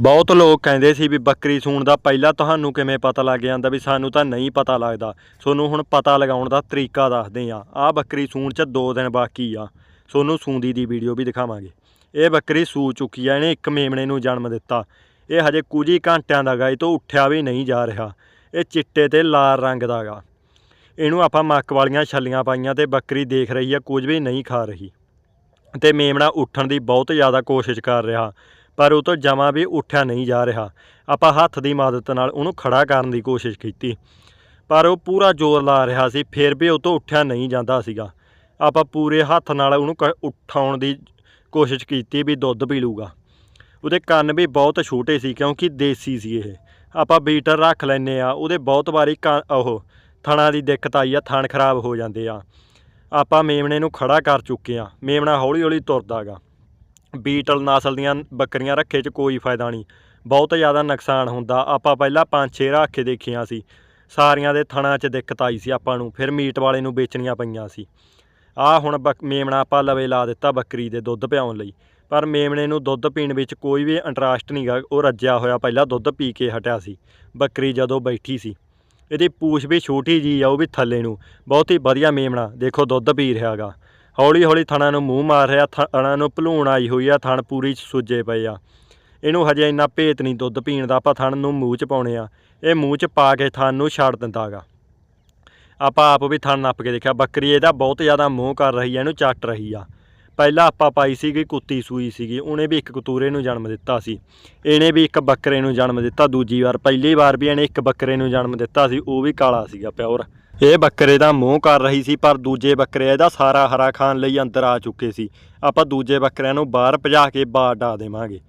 ਬਹੁਤ ਲੋਕ ਕਹਿੰਦੇ ਸੀ ਵੀ ਬੱਕਰੀ ਸੂਣ ਦਾ ਪਹਿਲਾਂ ਤੁਹਾਨੂੰ ਕਿਵੇਂ ਪਤਾ ਲੱਗ ਜਾਂਦਾ ਵੀ ਸਾਨੂੰ ਤਾਂ ਨਹੀਂ ਪਤਾ ਲੱਗਦਾ। ਤੁਹਾਨੂੰ ਹੁਣ ਪਤਾ ਲਗਾਉਣ ਦਾ ਤਰੀਕਾ ਦੱਸਦੇ ਆ ਆਹ ਬੱਕਰੀ ਸੂਣ 'ਚ 2 ਦਿਨ ਬਾਕੀ ਆ। ਤੁਹਾਨੂੰ ਸੂੰਦੀ ਦੀ ਵੀਡੀਓ ਵੀ ਦਿਖਾਵਾਂਗੇ। ਇਹ ਬੱਕਰੀ ਸੂ ਚੁੱਕੀ ਆ, ਇਹਨੇ ਇੱਕ ਮੇਮਣੇ ਨੂੰ ਜਨਮ ਦਿੱਤਾ। ਇਹ ਹਜੇ ਕੁਝ ਹੀ ਘੰਟਿਆਂ ਦਾ ਗਾ, ਇਹ ਤੋਂ ਉੱਠਿਆ ਵੀ ਨਹੀਂ ਜਾ ਰਿਹਾ। ਇਹ ਚਿੱਟੇ ਤੇ ਲਾਲ ਰੰਗ ਦਾ ਗਾ। ਇਹਨੂੰ ਆਪਾਂ ਮੱਕ ਵਾਲੀਆਂ ਛੱਲੀਆਂ ਪਾਈਆਂ ਤੇ ਬੱਕਰੀ ਦੇਖ ਰਹੀ ਆ, ਕੁਝ ਵੀ ਨਹੀਂ ਖਾ ਰਹੀ। ਤੇ ਮੇਮਣਾ ਉੱਠਣ ਦੀ ਬਹੁਤ ਜ਼ਿਆਦਾ ਕੋਸ਼ਿਸ਼ ਕਰ ਰਿਹਾ। ਪਰ ਉਹ ਤੋਂ ਜਮਾ ਵੀ ਉੱਠਿਆ ਨਹੀਂ ਜਾ ਰਿਹਾ। ਆਪਾਂ ਹੱਥ ਦੀ ਮਦਦ ਨਾਲ ਉਹਨੂੰ ਖੜਾ ਕਰਨ ਦੀ ਕੋਸ਼ਿਸ਼ ਕੀਤੀ। ਪਰ ਉਹ ਪੂਰਾ ਜ਼ੋਰ ਲਾ ਰਿਹਾ ਸੀ, ਫਿਰ ਵੀ ਉਹ ਤੋਂ ਉੱਠਿਆ ਨਹੀਂ ਜਾਂਦਾ ਸੀਗਾ। ਆਪਾਂ ਪੂਰੇ ਹੱਥ ਨਾਲ ਉਹਨੂੰ ਕ- ਉਠਾਉਣ ਦੀ ਕੋਸ਼ਿਸ਼ ਕੀਤੀ ਵੀ ਦੁੱਧ ਪੀ ਲੂਗਾ ਉਹਦੇ ਕੰਨ ਵੀ ਬਹੁਤ ਛੋਟੇ ਸੀ ਕਿਉਂਕਿ ਦੇਸੀ ਸੀ ਇਹ। ਆਪਾਂ ਬੀਟਰ ਰੱਖ ਲੈਨੇ ਆ ਉਹਦੇ ਬਹੁਤ ਵਾਰੀ ਕੰਨ- ਉਹ ਥਣਾ ਦੀ ਦਿੱਕਤ ਆਈ ਆ, ਥਣ ਖਰਾਬ ਹੋ ਜਾਂਦੇ ਆ। ਆਪਾਂ ਮੇਮਣੇ ਨੂੰ ਖੜਾ ਕਰ ਚੁੱਕੇ ਆ ਮੇਮਣਾ ਹੌਲੀ ਹੌਲੀ ਤੁਰਦਾ ਗਾ। ਬੀਟਲ ਨਸਲ ਦੀਆਂ ਬੱਕਰੀਆਂ ਰੱਖੇ 'ਚ ਕੋਈ ਫਾਇਦਾ ਨਹੀਂ। ਬਹੁਤ ਜ਼ਿਆਦਾ ਨੁਕਸਾਨ ਹੁੰਦਾ। ਆਪਾਂ ਪਹਿਲਾਂ ਪੰਜ ਛੇ ਰੱਖ ਕੇ ਦੇਖੀਆਂ ਸੀ। ਸਾਰੀਆਂ ਦੇ ਥਣਾਂ 'ਚ ਦਿੱਕਤ ਆਈ ਸੀ ਆਪਾਂ ਨੂੰ। ਫਿਰ ਮੀਟ ਵਾਲੇ ਨੂੰ ਵੇਚਣੀਆਂ ਪਈਆਂ ਸੀ। ਆਹ ਹੁਣ ਬੱਕ- ਮੇਮਣਾ ਆਪਾਂ ਲਵੇ ਲਾ ਦਿੱਤਾ ਬੱਕਰੀ ਦੇ ਦੁੱਧ ਪਿਆਉਣ ਲਈ। ਪਰ ਮੇਮਣੇ ਨੂੰ ਦੁੱਧ ਪੀਣ ਵਿੱਚ ਕੋਈ ਵੀ ਇੰਟਰਸਟ ਨਹੀਂਗਾ ਉਹ ਰੱਜਿਆ ਹੋਇਆ ਪਹਿਲਾਂ ਦੁੱਧ ਪੀ ਕੇ ਹਟਿਆ ਸੀ। ਬੱਕਰੀ ਜਦੋਂ ਬੈਠੀ ਸੀ। ਇਹਦੀ ਪੂਛ ਵੀ ਛੋਟੀ ਜੀ ਆ, ਉਹ ਵੀ ਥੱਲੇ ਨੂੰ। ਬਹੁਤ ਹੀ ਵਧੀਆ ਮੇਮਣਾ। ਦੇਖੋ ਦੁੱਧ ਪੀ ਰਿਹਾਗਾ ਹੌਲੀ ਹੌਲੀ ਥਣਾ ਨੂੰ ਮੂੰਹ ਮਾਰ ਰਿਹਾ, ਥਣਾ ਨੂੰ ਭਲੂਣ ਆਈ ਹੋਈ ਆ, ਥਣ ਪੂਰੀ ਸੁੱਜੇ ਪਏ ਆ। ਇਹਨੂੰ ਹਜੇ ਇੰਨਾ ਭੇਤ ਨਹੀਂ ਦੁੱਧ ਪੀਣ ਦਾ, ਆਪਾਂ ਥਣ ਨੂੰ ਮੂੰਹ 'ਚ ਪਾਉਣੇ ਆ। ਇਹ ਮੂੰਹ 'ਚ ਪਾ ਕੇ ਥਣ ਨੂੰ ਛੱਡ ਦਿੰਦਾਗਾ। ਆਪਾਂ ਆਪ ਵੀ ਥਣ ਨੱਪ ਕੇ ਦੇਖਿਆ, ਬੱਕਰੀ ਇਹਦਾ ਬਹੁਤ ਜ਼ਿਆਦਾ ਮੂੰਹ ਕਰ ਰਹੀ ਆ, ਇਹਨੂੰ ਚੱਟ ਰਹੀ ਆ। ਪਹਿਲਾਂ ਆਪਾਂ ਪਾਈ ਸੀਗੀ ਕੁੱਤੀ ਸੂਈ ਸੀਗੀ, ਉਹਨੇ ਵੀ ਇੱਕ ਕਤੂਰੇ ਨੂੰ ਜਨਮ ਦਿੱਤਾ ਸੀ। ਇਹਨੇ ਵੀ ਇੱਕ ਬੱਕਰੇ ਨੂੰ ਜਨਮ ਦਿੱਤਾ, ਦੂਜੀ ਵਾਰ, ਪਹਿਲੀ ਵਾਰ ਵੀ ਇਹਨੇ ਇੱਕ ਬੱਕਰੇ ਨੂੰ ਜਨਮ ਦਿੱਤਾ ਸੀ, ਉਹ ਵੀ ਕਾਲਾ ਸੀਗਾ ਪਿਓਰ। ਇਹ ਬੱਕਰੇ ਦਾ ਮੂੰਹ ਕਰ ਰਹੀ ਸੀ, ਪਰ ਦੂਜੇ ਬੱਕਰੇ ਇਹਦਾ ਸਾਰਾ ਹਰਾ ਖਾਣ ਲਈ ਅੰਦਰ ਆ ਚੁੱਕੇ ਸੀ। ਆਪਾਂ ਦੂਜੇ ਬੱਕਰਿਆਂ ਨੂੰ ਬਾਹਰ ਭਜਾ ਕੇ ਬਾਹਰ ਡਾ ਦੇਵਾਂਗੇ।